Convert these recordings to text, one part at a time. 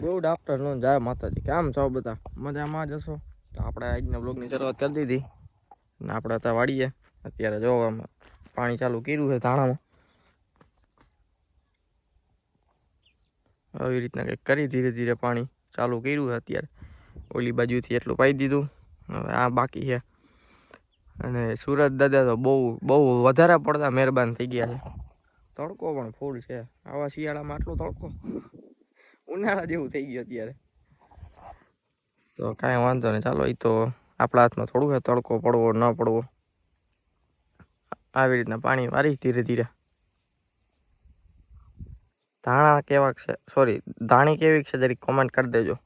Good afternoon જય માતાજી. કેમ છો બધા? મજામાં જ હશો? તો આપણે આજના બ્લોગની શરૂઆત કરી દીધી. ને આપણે અત્યારે વાડીએ અત્યારે જો પાણી ચાલુ કર્યું છે ધાણામાં. આવી રીતના કંઈક કરી ધીરે ધીરે પાણી ચાલુ કર્યું છે અત્યારે. ઓલી બાજુથી એટલું પાઈ દીધું. હવે આ બાકી છે. અને સુરત દાદા તો બહુ બહુ વધારે પડતા મહેરબાન થઈ ગયા છે. તડકો પણ ફૂલ છે. આવા શિયાળામાં આટલો તડકો. ઉનાળા જેવું થઈ ગયું અત્યારે. તો કાંઈ વાંધો નહીં, ચાલો એ તો આપણા હાથમાં થોડું છે તડકો પડવો, ન પડવો. આવી રીતના પાણી વારી ધીરે ધીરે. ધાણા કેવા છે સોરી ધાણી કેવી છે જરીક કોમેન્ટ કરી દેજો.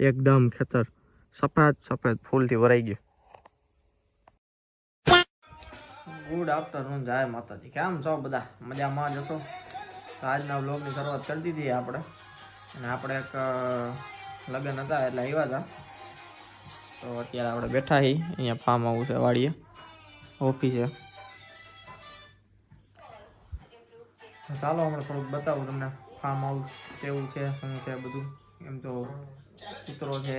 એકદમ ખેતર, સફેદ સફેદ, ફૂલથી ભરાઈ ગયું. ગુડ આફ્ટરનૂન જય માતાજી કેમ છો બધા મજામાં જશો તો આજના વ્લોગની શરૂઆત કરી દીધી આપણે અને આપણે એક અ, લગ્ન હતા એટલે આવ્યા હતા તો અત્યારે આપણે બેઠા છીએ અહીંયા ફાર્મ હાઉસ છે વાડીએ ઓફિસે તો ચાલો હમણાં થોડુંક બતાવું તમને ફાર્મ હાઉસ કેવું છે શું છે બધું એમ તો કૂતરો છે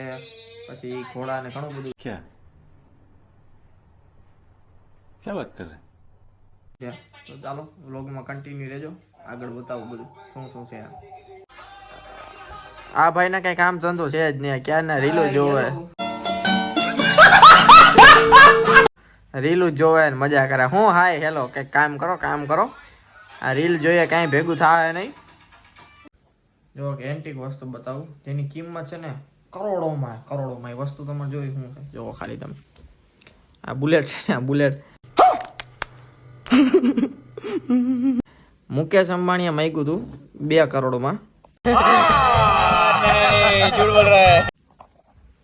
પછી ઘોડા ને ઘણું બધું क्या क्या बात कर रहे हैं છે તો ચાલો વ્લોગમાં કન્ટિન્યુ રહેજો. આગળ બતાવું બધું. શું શું છે આ? ભાઈને કઈ કામ ધંધો છે જ નહીં. ક્યારના રીલો જોવે? રીલું. જોવે ને મજા કરે. હું હાય હેલો કઈ કામ કરો કામ કરો. આ રીલ જોઈએ કાંઈ ભેગું થાય નહીં. જો કે એન્ટિક વસ્તુ બતાવું. જેની કિંમત છે ને કરોડોમાં કરોડોમાં. એ વસ્તુ તમે જોઈ હું જોવો ખાલી તમે. આ બુલેટ છે ને આ બુલેટ. મુકેશ અંબાણીએ માગ્યું હતું બે કરોડમાં.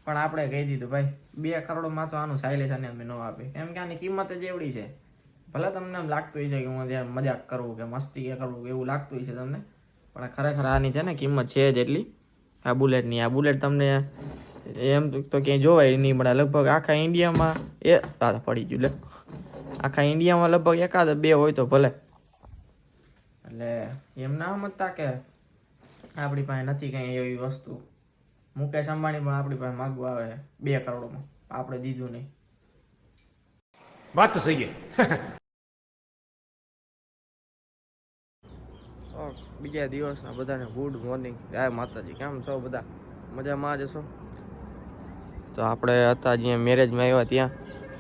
પણ આપણે કહી દીધું, ભાઈ, બે કરોડમાં તો આનું સાયલેશન અમે ન આપે. કેમ કે આની કિંમત જ એવડી છે. ભલે તમને એમ લાગતું હોય છે કે હું અત્યારે મજાક કરું કે મસ્તી કે કરવું એવું લાગતું હોય છે તમને, પણ ખરેખર આની છે ને કિંમત છે જ એટલી. આ બુલેટની આ બુલેટ તમને એમ તો ક્યાંય જોવાય નહીં મળે લગભગ આખા ઇન્ડિયામાં એ પડી ગયું, લે. આખા ઇન્ડિયામાં લગભગ એકાદ બે હોય તો ભલે. એટલે એમ ના સમજતા કે આપણી પાસે નથી કઈ એવી વસ્તુ. મુકેશ અંબાણી પણ આપણી પાસે માગવા આવે બે કરોડમાં. આપણે દીધું નહીં. વાત તો સહી બીજા દિવસના બધાને ગુડ મોર્નિંગ. જય માતાજી. કેમ છો બધા? મજામાં જ છો તો આપણે હતા જ્યાં મેરેજમાં આવ્યા ત્યાં.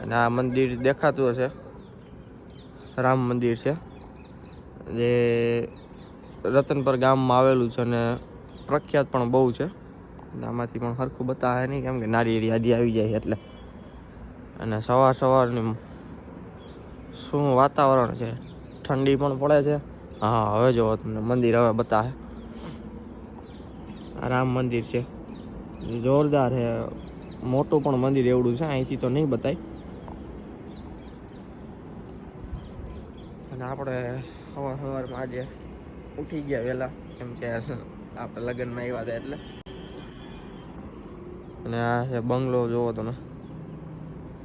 અને આ મંદિર દેખાતું હશે. રામ મંદિર છે. જે રતનપર ગામમાં આવેલું છે અને પ્રખ્યાત પણ બહુ છે. આમાંથી પણ સરખું બતાવે નહીં, કેમ કે નારિયેળી આડી આવી જાય એટલે. અને સવાર સવારની શું વાતાવરણ છે? ઠંડી પણ પડે છે. હા, હવે જોવો તમને મંદિર હવે બતાવે. રામ મંદિર છે. જોરદાર છે. મોટું પણ મંદિર એવડું છે, અહીંથી તો નહીં બતાય. અને આપણે સવાર સવારમાં આજે ઉઠી ગયા વહેલા કેમ કે આપણે લગ્નમાં આવ્યા હતા એટલે. અને આ છે બંગલો જોવો તમે.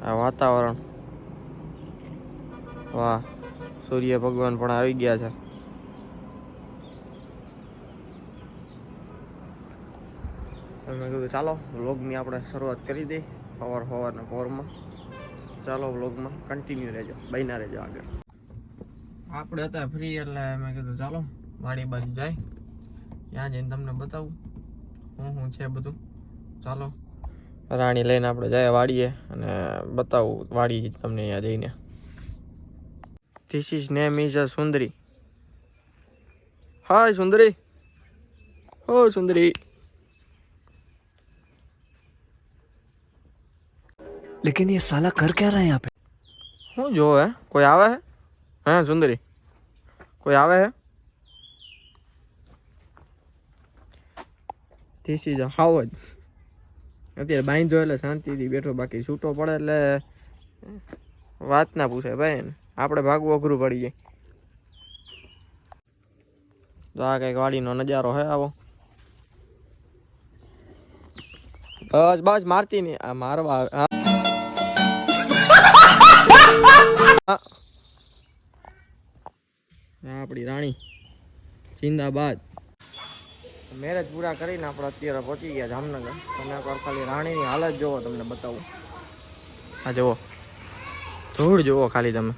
આ વાતાવરણ. વાહ, સૂર્ય ભગવાન પણ આવી ગયા છે. મેં કીધું, ચાલો વ્લોગની આપણે શરૂઆત કરી દઈ સવાર સવારના પોરમાં ચાલો વ્લોગમાં કન્ટિન્યુ રહેજો. બન્યા રહેજો આગળ. આપણે હતા ફ્રી એટલે મેં કીધું ચાલો વાડી બાજુ જાય ત્યાં જઈને તમને બતાવું શું શું છે બધું ચાલો રાણી લઈને આપણે જાય વાડીએ અને બતાવું વાડી તમને અહીંયા જઈને this is name is a Sundari hi Sundari હો સુંદરી लेकिन ये साला कर क्या रहा है यहाँ पे શું જો હે કોઈ આવે હે હે, સુંદરી. કોઈ આવે હે? ધીસ ઇઝ હાવ જ. અત્યારે બાંધો એટલે શાંતિથી બેઠો. બાકી છૂટો પડે એટલે વાત ના પૂછે ભાઈ આપણે ભાગવું અઘરું પડી જાય. તો આ કંઈક વાડીનો નજારો હે આવો. બસ બસ, મારતી નહીં. આ મારવા આવે. આપણી રાણી. જિંદાબાદ. મેરેજ પૂરા કરીને આપણે અત્યારે પહોંચી ગયા જામનગર. તમે એકવાર ખાલી રાણીની હાલત જોવો તમને બતાવું. હા જુઓ. ધૂળ જુઓ ખાલી તમે.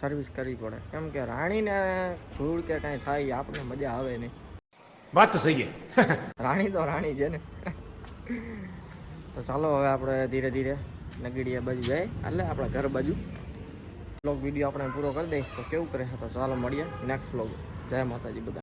સર્વિસ કરવી પડે. કેમ કે રાણીને ધૂળ કે કાંઈ થાય આપણને મજા આવે નહીં. વાત તો સહી રાણી તો રાણી છે ને. તો ચાલો હવે આપણે ધીરે ધીરે નગડીએ બાજુ જાય. એટલે આપણા ઘર બાજુ. બ્લોગ વીડિયો આપણે પૂરો કરી દઈશ. તો કેવું કરે તો ચાલો મળીએ નેક્સ્ટ બ્લોગ જય માતાજી બધા.